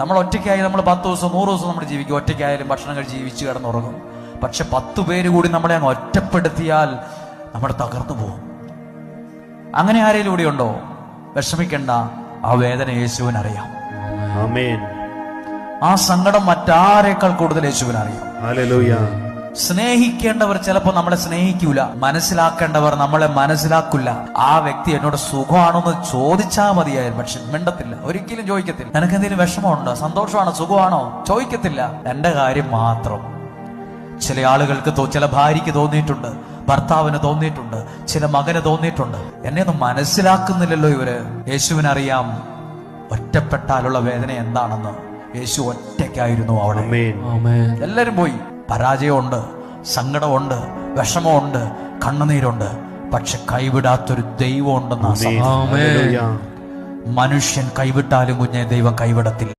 നമ്മൾ ഒറ്റയ്ക്കായി നമ്മൾ പത്ത് ദിവസം നൂറ് ദിവസം നമ്മൾ ജീവിക്കും. ഒറ്റയ്ക്കായാലും ഭക്ഷണം കഴിച്ച് ജീവിച്ച് കിടന്നുറങ്ങും. പക്ഷെ പത്ത് പേര് കൂടി നമ്മളെ അങ്ങ് ഒറ്റപ്പെടുത്തിയാൽ നമ്മൾ തകർന്നു പോകും. അങ്ങനെ ആരെങ്കിലും കൂടി ഉണ്ടോ? വിഷമിക്കണ്ട. ആ വേദന യേശുവിനറിയാം ആമേൻ. ആ സങ്കടം മറ്റാരേക്കാൾ കൂടുതൽ യേശുവിനറിയാം ഹല്ലേലൂയ. സ്നേഹിക്കേണ്ടവർ ചിലപ്പോൾ നമ്മളെ സ്നേഹിക്കൂല. മനസ്സിലാക്കേണ്ടവർ നമ്മളെ മനസ്സിലാക്കില്ല ആ വ്യക്തി എന്നോട് സുഖമാണോന്ന് ചോദിച്ചാൽ മതിയായിരുന്നു. പക്ഷെ മിണ്ടത്തില്ല. ഒരിക്കലും ചോദിക്കത്തില്ല. നിനക്ക് എന്തെങ്കിലും വിഷമമുണ്ടോ? സന്തോഷമാണോ? സുഖമാണോ? ചോദിക്കത്തില്ല. എന്റെ കാര്യം മാത്രം. ചില ആളുകൾക്ക് ചില ഭാര്യയ്ക്ക് തോന്നിയിട്ടുണ്ട്. ഭർത്താവിന് തോന്നിയിട്ടുണ്ട്. ചില മകന് തോന്നിയിട്ടുണ്ട്. എന്നെ ഒന്നും മനസ്സിലാക്കുന്നില്ലല്ലോ ഇവർ. യേശുവിനറിയാം ഒറ്റപ്പെട്ടാലുള്ള വേദന എന്താണെന്ന്. യേശു ഒറ്റയ്ക്കായിരുന്നു അവിടെ. ആമേൻ. എല്ലാരും പോയി. പരാജയമുണ്ട് സങ്കടമുണ്ട് വിഷമമുണ്ട് കണ്ണുനീരുണ്ട്. പക്ഷെ കൈവിടാത്തൊരു ദൈവം ഉണ്ടെന്ന് മനുഷ്യൻ കൈവിട്ടാലും കുഞ്ഞെ ദൈവം കൈവിടത്തില്ല.